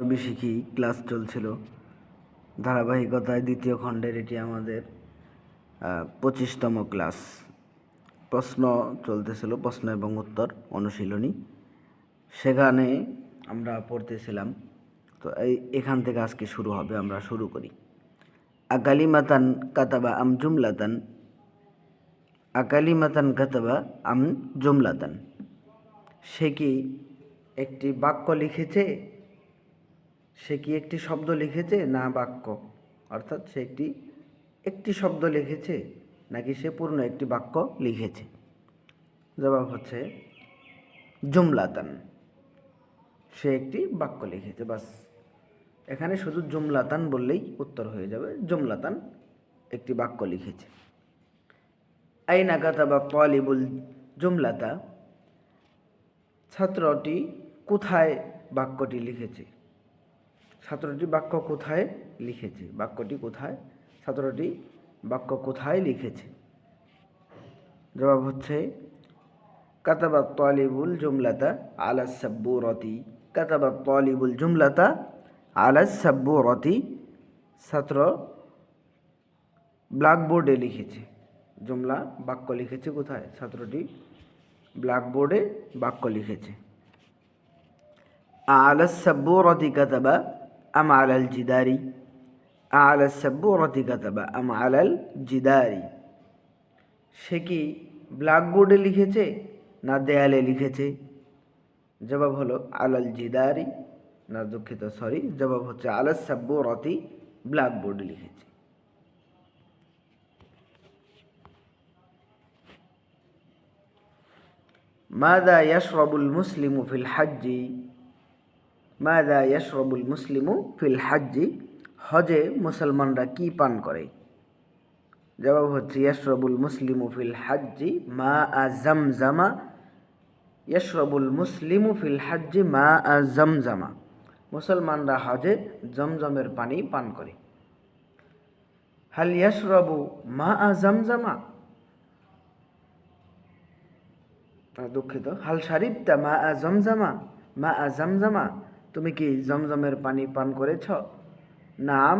রবি শিখি, ক্লাস চলছিল। ধারাবাহিকতায় দ্বিতীয় খণ্ডের এটি আমাদের পঁচিশতম ক্লাস। প্রশ্ন চলতেছিল প্রশ্ন এবং উত্তর, অনুশীলনী। সেখানে আমরা পড়তেছিলাম, তো এই এখান থেকে আজকে শুরু হবে, আমরা শুরু করি। আকালিমাতান কাতাবা আম জুমলাতান। আকালিমাতান কাতাবা আম জুমলাতান। সে কি একটি বাক্য লিখেছে? সে কি একটি শব্দ লিখেছে না বাক্য? অর্থাৎ সে একটি একটি শব্দ লিখেছে নাকি সে পূর্ণ একটি বাক্য লিখেছে? জবাব হচ্ছে জুমলাতান। সে একটি বাক্য লিখেছে, বাস। এখানে শুধু জুমলাতান বললেই উত্তর হয়ে যাবে, জুমলাতান একটি বাক্য লিখেছে। আইনা কাতাবা তালিবুল জুমলাতা। ছাত্রটি কোথায় বাক্যটি লিখেছে? ছাত্রটি বাক্য কোথায় লিখেছে? বাক্যটি কোথায়? ছাত্রটি বাক্য কোথায় লিখেছে? জবাব হচ্ছে, কাতাবা তলিবুল জুমলাতা আলা সাব্বুরতি। কাতাবা তলিবুল জুমলাতা আলা সাব্বুরতি। ছাত্র ব্ল্যাকবোর্ডে লিখেছে। জুমলা বাক্য লিখেছে কোথায়? ছাত্রটি ব্ল্যাকবোর্ডে বাক্য লিখেছে। আলাস আলা সাব্বুরতি কাতাবা আম আলাল জিদারি আলা সাব্বুরতি কাতাবা আম আলাল জিদারি সে কি ব্ল্যাকবোর্ডে লিখেছে না দেয়ালে লিখেছে জবাব হলো আলাল জিদারি না দুঃখিত সরি জবাব হচ্ছে আলাল সাব্বুরতি ব্ল্যাকবোর্ডে লিখেছে ماذا يشرب المسلم في الحج মাদা ইয়াশরবুল মুসলিমু ফিল হাজ্জি হজে মুসলমানরা কি পান করে? জবাব হচ্ছে ইয়াশরবুল মুসলিমু ফিল হাজ্জি মা আ জামজামা। ইয়াশরবুল মুসলিমু ফিল হাজ্জি মা আ জামজামা। মুসলমানরা হজে জমজমের পানি পান করে। হাল ইয়াশরবু মা আ জামজামা? আহ, দুঃখিত। হাল শারিবতা মা আ জমজমা? মা আ জমজমা? তুমি কি জমজমের পানি পান করেছ? নাম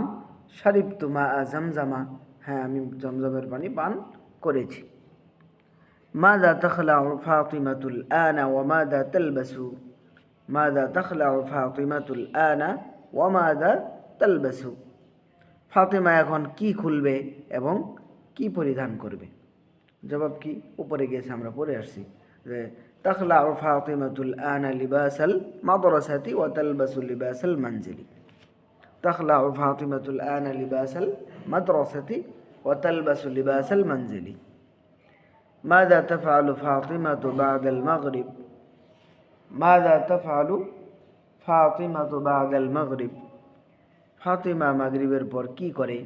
শরীফ তুমা জমজমা। হ্যাঁ আমি জমজমের পানি পান করেছি। মাদা তখলা ফাতিমাতুল আনা ও মাদা তেলবাসু। মাদা তখলা ফাতিমাতুল আনা ও মাদা তেলবাসু। ফাতেমা এখন কি খুলবে এবং কি পরিধান করবে? জবাব কি? উপরে গেছে আমরা পরে আসছি যে তাখলা ফাতিমাতুল আনা লিবাসাল মাদ্রাসাতি ওয়া তালবাসু লিবাসাল মানজিলি তাখলা ফাতিমাতুল আনা লিবাসাল মাদ্রাসাতি ওয়া তালবাসু লিবাসাল মানজিলি ماذا تفعل فاطمة بعد المغرب ماذا تفعل فاطمة بعد المغرب ফাতিমা মাগরিবের পর কি করে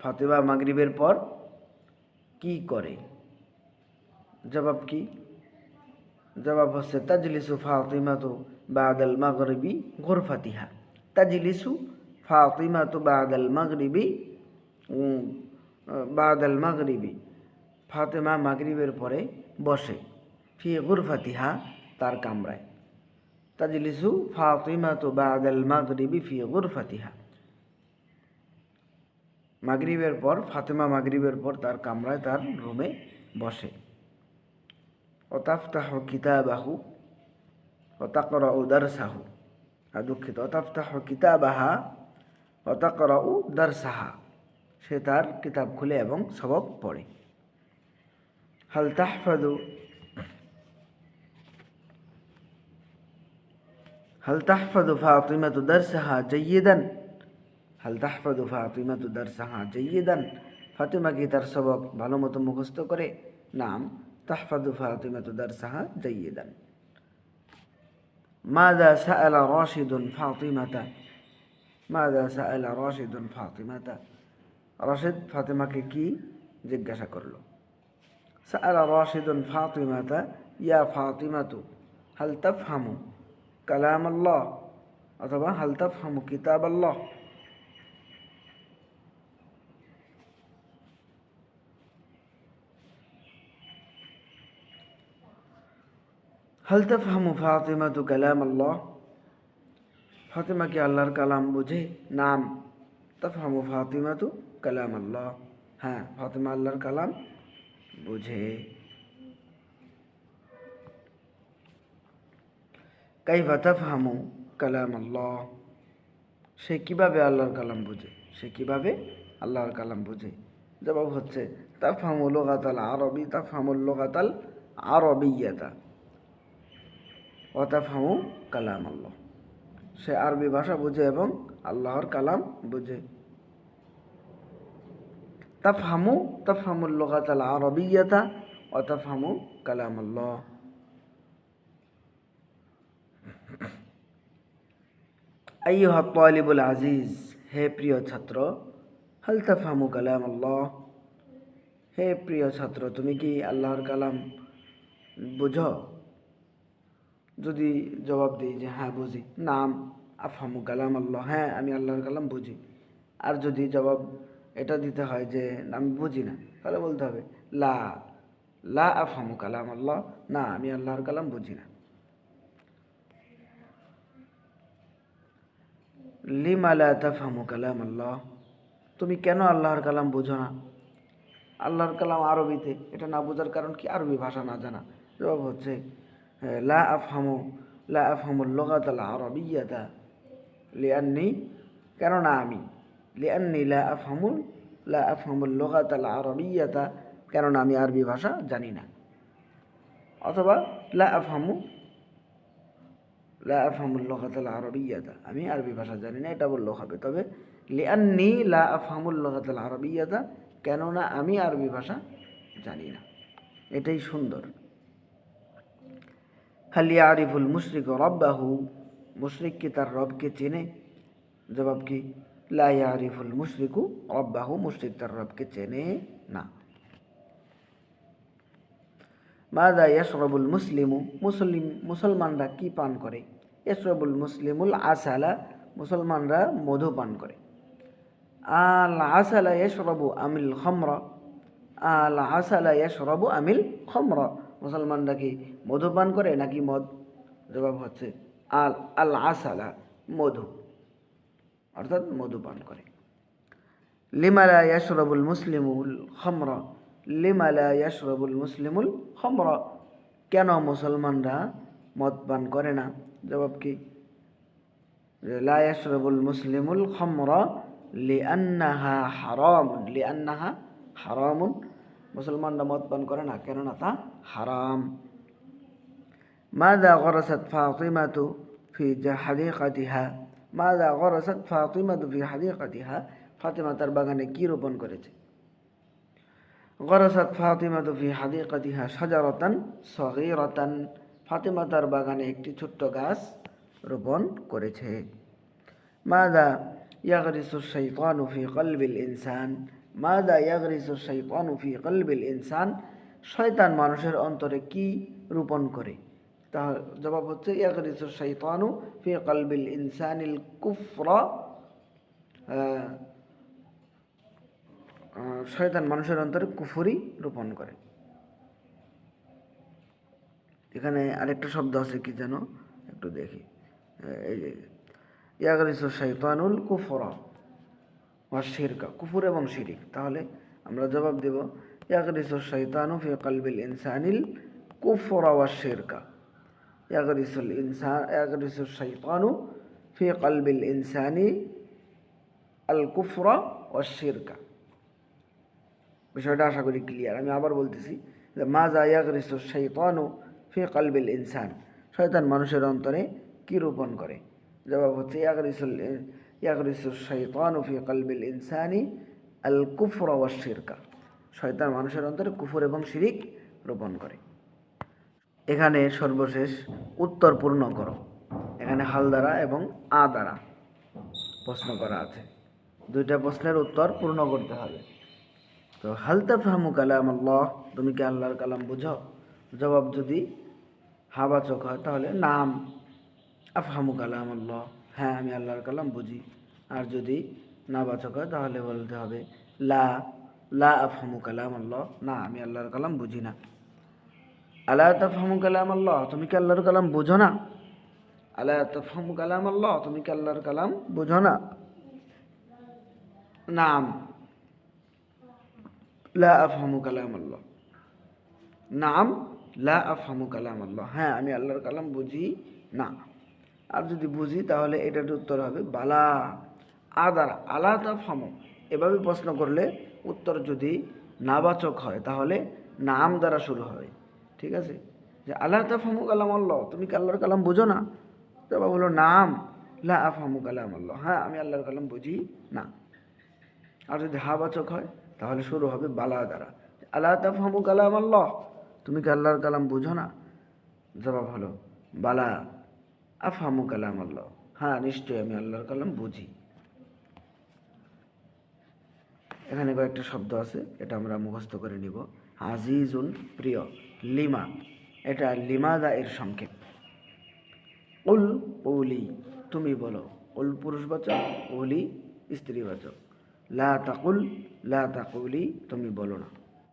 ফাতিমা মাগরিবের পর কি করে জবাব কি জবাব হচ্ছে তাজলিসু ফাতিমাতু বাদাল মাগরিবি গোরফাতিহা তাজলিসু ফাতিমাতু বাদাল মাগরিবি বাদাল মাগরিবি ফাতেমা মাগরিবের পরে বসে ফি গুরফাতিহা তার কামরায় তাজলিসু ফাতিমাতু বাদাল মাগরিবি ফি গুরফাতিহা মাগরিবের পর ফাতেমা মাগরিবের পর তার কামরায় তার রুমে বসে। অতাফতাহ কিতাবাহু অতাকরাউ দারসাহু আর দুঃখিত অতাফতাহ কিতাবাহা অতাকরাউ দারসাহা সে তার কিতাব খুলে এবং সবক পড়ে হাল তাহফাদু هل تحفظ فاطمة درسها جيدا هل تحفظ فاطمة درسها جيدا ফাতিমা কি তার সবক ভালো মতো মুখস্থ করে নাম তাহফাদু ফাতিমাতু দারসাহা জাইয়িদান মাদা সাআলা রাশিদুন ফাতিমাতা মাদা সাআলা রাশিদুন ফাতিমাতা রাশিদ ফাতিমাকে কি জিজ্ঞাসা করল সাআলা রাশিদুন ফাতিমাতা ইয়া ফাতিমাতু হাল তাফহামু কালাম আল্লাহ অথবা হাল তাফহামু কিতাব আল্লাহ হল তফহামু ফাতিমা তু কালাম আল্লাহ ফাতেমা কি আল্লাহর কালাম বুঝে নাম তফহামু ফাতিমা তু কালাম আল্লাহ হ্যাঁ ফাতেমা আল্লাহর কালাম বুঝে কাইফা তফহামু কালাম আল্লাহ সে কীভাবে আল্লাহর কালাম বুঝে? সে কীভাবে আল্লাহর কালাম বুঝে? জবাব হচ্ছে, তাফহামু লোগাতাল আরবি, তাফহামুল লোগাতাল আরবিয়াতা। অতাফহামু কালাম আল্লাহ সে আরবি ভাষা বুঝে এবং আল্লাহর কালাম বুঝে। তাফহামু, তাফহামুল লোগাতাল আরবিয়াতা অতাফহামু কালাম আল্লাহ আইয়ুহা তালিবুল আজিজ, হে প্রিয় ছাত্র, হাল তাফহামু কালাম আল্লাহ হে প্রিয় ছাত্র, তুমি কি আল্লাহর কালাম বুঝো? যদি জবাব দিই যে হ্যাঁ বুঝি। নাম, আফহামু, কালাম আল্লাহ। হ্যাঁ আমি আল্লাহর কালাম বুঝি। আর যদি জবাব এটা দিতে হয় যে আমি বুঝি না, তাহলে বলতে হবে, লা লা আফহামু, কালাম আল্লাহ। না, আমি আল্লাহর কালাম বুঝি না। লিমা লা তাফহামু, কালাম আল্লাহ। তুমি কেন আল্লাহর কালাম বুঝো না? আল্লাহর কালাম আরবিতে, এটা না বোঝার কারণ কি? আরবি ভাষা না জানা। জবাব হচ্ছে লা আফহামু লা আফহামুল লোগাত আল আরবিয়াতা লিয়ান্নি কেননা আমি লিয়ান্নি লা আফহামুল লা আফহামুল লোগাত আল আরবিয়াতা কেননা আমি আরবি ভাষা জানি না। অথবা লা আফহামু লা আফহামুল লোগাতাল আরবিয়াতা আমি আরবি ভাষা জানি না, এটা বললেও হবে। তবে লিআন্নি লা আফহামুল লোগাতাল আরবিয়াতা কেননা আমি আরবি ভাষা জানি না। এটাই সুন্দর। হালিয়া আরিফুল মুশরিক রব্বাহু, মুশরিক কি তার রবকে চেনে? জবাব কি? লা আরিফুল মুশরিকু রব্বাহু, মুশরিক তার রবকে চেনে না। মাদা ইয়াশরবুল মুসলিমু, মুসলিম, মুসলমানরা কি পান করে? ইয়াশরবুল মুসলিমুল আসালা, মুসলমানরা মধু পান করে। আল আসালা ইয়াশরবু আমিল খমরা, আল আসালা ইয়াশরবু আমিল খমরা। মুসলমানরা কি মধু পান করে নাকি মদ? জবাব হচ্ছে, আল আল আসালা, মধু। অর্থাৎ মধু পান করে। লিমালা ইয়াশরবুল মুসলিমুল খমরা। লিমালা ইয়াশরবুল মুসলিমুল খমরা। কেন মুসলমানরা মদ পান করে না? জবাব কি? লা ইয়াশরবুল মুসলিমুল খমরা লিআন্নাহা হারামুন লিআন্নাহা হারামুন। মুসলমানরা মদ পান করে না, কেননা তা হারাম ماذا غرست فاطمة في حديقتها ماذا غرست فاطمة في حديقتها ফাতিমা তার বাগানে কি রোপণ করেছে গরসাত ফাতিমা ফি হাদিকাতিহা সাজারতান সগীরাতান ফাতিমা তার বাগানে একটি ছোট্ট গাছ রোপণ করেছে মাদা ইয়াগরিসু শাইতানু ফি কলবিল ইনসান মাদা ইয়াগরিসু শাইতানু ফি কলবিল ইনসান শয়তান মানুষের অন্তরে কি রোপণ করে? তা জবাব হচ্ছে শাইতানু ফি কলবিল ইনসানিল কুফরা। শয়তান মানুষের অন্তরে কুফুরি রোপণ করে। এখানে আরেকটা শব্দ আছে, কি যেন একটু দেখি। এই যে, ইয়াগরিস শৈতানুল কুফরা। ওয়া শিরকা, কুফুর এবং শিরিক। তাহলে আমরা জবাব দেব ইয়াগরিস শৈতানু ফি কলবিল ইনসানিল কুফরা ওয়া শিরকা ইয়াগরিসুল ইনসান ইয়াগরিস শৈতানু ফি কলবিল ইনসানি আল কুফরা ওয়া শিরকা বিষয়টা আশা করি ক্লিয়ার আমি আবার বলতেছি যে মাজা ইয়াগরিসু শৈতানু ফি কালবিল ইনসান শয়তান মানুষের অন্তরে কি রোপণ করে? জবাব হচ্ছে ইয়াগরিসুল ইয়াগরিসু শৈতানু ফি কালবিল ইনসানি আল কুফর ওয়া শিরকা শয়তান মানুষের অন্তরে কুফর এবং শিরিক রোপণ করে। এখানে সর্বশেষ উত্তর পূর্ণ করো। এখানে হাল এবং আ দ্বারা প্রশ্ন করা আছে। দুইটা প্রশ্নের উত্তর পূর্ণ করতে হবে। তো, হাল তাফহামু কালাম আল্লাহ তুমি কি আল্লাহর কালাম বুঝো? জবাব যদি হাবাচক হয়, তাহলে নাম, আফহামু কালাম আল্লাহ হ্যাঁ আমি আল্লাহর কালাম বুঝি। আর যদি নাবাচক হয়, তাহলে বলতে হবে, লা লা আফহামু কালাম আল্লাহ না, আমি আল্লাহর কালাম বুঝি না। আলা তাফহামু কালাম আল্লাহ তুমি কি আল্লাহর কালাম বুঝো না? আলা তাফহামু কালাম আল্লাহ তুমি কি আল্লাহর কালাম বুঝো না? নাম। লা আফহামু কালাম আল্লাহ নাম, লা আফহামু কালাম আল্লাহ হ্যাঁ আমি আল্লাহর কালাম বুঝি না। আর যদি বুঝি, তাহলে এটার উত্তর হবে বালা। আদার আলা তাফহামু। এভাবে প্রশ্ন করলে উত্তর যদি নাবাচক হয়, তাহলে নাম দ্বারা শুরু হয়। ঠিক আছে? যে আল্লাহ তাফহামু কালাম আল্লাহ, তুমি কি আল্লাহর কালাম বুঝো না? জবাব হলো নাম। লা আফহামু কালাম আল্লাহ। হ্যাঁ আমি আল্লাহর কালাম বুঝি না। আর যদি হাবাচক হয়, তাহলে শুরু হবে বালা দ্বারা। আল্লাহ তাফহামু কালাম আল্লাহ, তুমি কি আল্লাহর কালাম বুঝো না? জবাব হলো বালা। আফহামু কালাম আল্লাহ। হ্যাঁ নিশ্চয়ই আমি আল্লাহর কালাম বুঝি। এখানে কয়েকটা শব্দ আছে, এটা আমরা মুখস্থ করে নিব। আজিজুন প্রিয়, লিমা, এটা লিমাদা এর সংক্ষেপ। উল ওলি তুমি বলো, উল পুরুষবাচক ওলি স্ত্রীবাচক। লা তাকুল, লা তাকুলি, তুমি বলো না।